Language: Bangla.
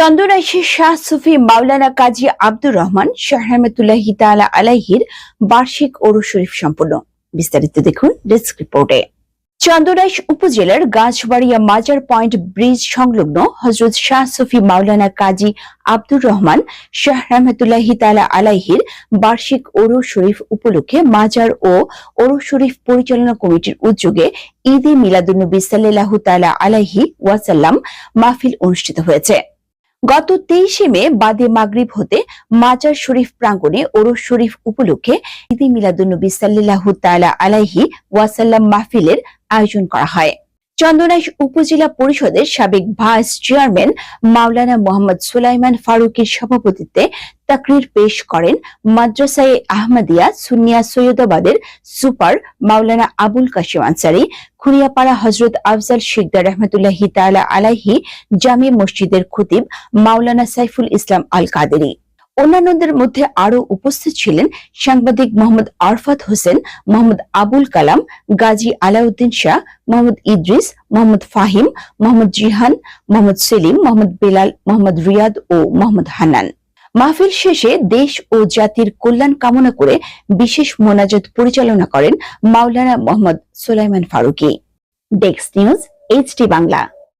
চন্দনাইশী শাহ সুফি মাওলানা কাজী আব্দুর রহমান শাহ রহমতুল্লাহ তাআলা আলাইহির বার্ষিক ওরু শরীফ সম্পূর্ণ। বিস্তারিত দেখুন ডেস্ক রিপোর্টে। চন্দনাইশ উপজেলার গাছবাড়িয়া মাজার পয়েন্ট ব্রিজ সংলগ্ন হজরত শাহ সুফি মাওলানা কাজী আব্দুর রহমান শাহ রহমতুল্লাহ তাআলা আলাইহির বার্ষিক ওরু শরীফ উপলক্ষে মাজার ও ওরু শরীফ পরিচালনা কমিটির উদ্যোগে ঈদে মিলাদুন্নবী সাল্লাল্লাহু তাআলা আলাইহি ওয়াসাল্লাম মাহফিল অনুষ্ঠিত হয়েছে। গত তেইশে মে বাদে মাগরিব হতে মাজার শরীফ প্রাঙ্গণে ওরস শরীফ উপলক্ষে ঈদে মিলাদুন্নবী সাল্লাহ তালা আলাইহি ওয়াসাল্লাম মাহফিলের আয়োজন করা হয়। চন্দনাইশ উপজেলা পরিষদের সাবেক ভাইস চেয়ারম্যান মাওলানা মোহাম্মদ সুলাইমান ফারুকের সভাপতিত্বে তাকরির পেশ করেন মাদ্রাসায়ে আহমদিয়া সুনিয়া সৈয়দাবাদের সুপার মাওলানা আবুল কাশিম আনসারি খুরিয়াপাড়া হজরত আফজাল শিকদার রহমতুল্লাহি তাআলা আলাইহি, জামি মসজিদের খতিব মাওলানা সাইফুল ইসলাম আল কাদেরি অন্যান্যদের মধ্যে আরও উপস্থিত ছিলেন সাংবাদিক মোহাম্মদ আরফাত হোসেন, মোহাম্মদ আবুল কালাম, গাজী আলাউদ্দিন শাহ, মোহাম্মদ ইদ্রিস, মোহাম্মদ ফাহিম, মোহাম্মদ জিহান, মোহাম্মদ সেলিম, মোহাম্মদ বেলাল, মোহাম্মদ রিয়াদ ও মোহাম্মদ হান্নান। মাহফিল শেষে দেশ ও জাতির কল্যাণ কামনা করে বিশেষ মোনাজাত পরিচালনা করেন Maulana Mohammad Solaiman Faruqi. Desk news, HD Bangla.